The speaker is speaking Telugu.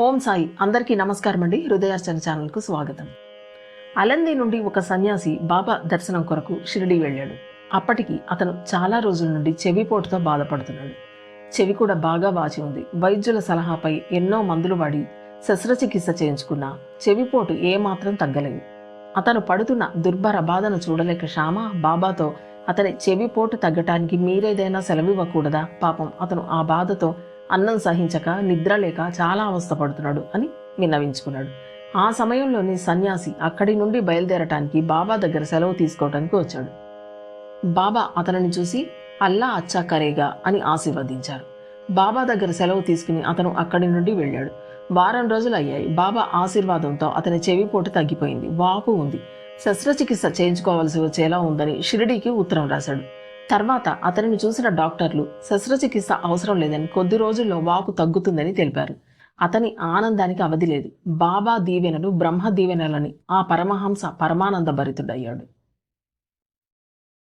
ఓం సాయి. అందరికీ నమస్కారం అండి. హృదయార్చన ఛానల్కు స్వాగతం. అలంది నుండి ఒక సన్యాసి బాబా దర్శనం కొరకు షిరిడి వెళ్ళాడు. అప్పటికి అతను చాలా రోజుల నుండి చెవిపోటుతో బాధపడుతున్నాడు. చెవి కూడా బాగా వాచి ఉంది. వైద్యుల సలహాపై ఎన్నో మందులు వాడి శస్త్రచికిత్స చేయించుకున్నా చెవిపోటు ఏమాత్రం తగ్గలేదు. అతను పడుతున్న దుర్భర బాధను చూడలేక శ్యామ బాబాతో అతని చెవిపోటు తగ్గటానికి మీరేదైనా సెలవివ్వకూడదా? పాపం అతను ఆ బాధతో అన్నం సహించక నిద్ర లేక చాలా అవస్థపడుతున్నాడు అని విన్నవించుకున్నాడు. ఆ సమయంలోని సన్యాసి అక్కడి నుండి బయలుదేరటానికి బాబా దగ్గర సెలవు తీసుకోవటానికి వచ్చాడు. బాబా అతనిని చూసి అల్లా అచ్చా కరేగా అని ఆశీర్వదించారు. బాబా దగ్గర సెలవు తీసుకుని అతను అక్కడి నుండి వెళ్ళాడు. వారం రోజులు అయ్యాయి. బాబా ఆశీర్వాదంతో అతని చెవిపోటు తగ్గిపోయింది. వాపు ఉంది. శస్త్రచికిత్స చేయించుకోవాల్సి వచ్చేలా ఉందని షిరిడీకి ఉత్తరం రాశాడు. తర్వాత అతనిని చూసిన డాక్టర్లు శస్త్రచికిత్స అవసరం లేదని కొద్ది రోజుల్లో వాపు తగ్గుతుందని తెలిపారు. అతని ఆనందానికి అవధి లేదు. బాబా దీవెనలు బ్రహ్మ దీవెనలని ఆ పరమహంస పరమానంద భరితుడయ్యాడు.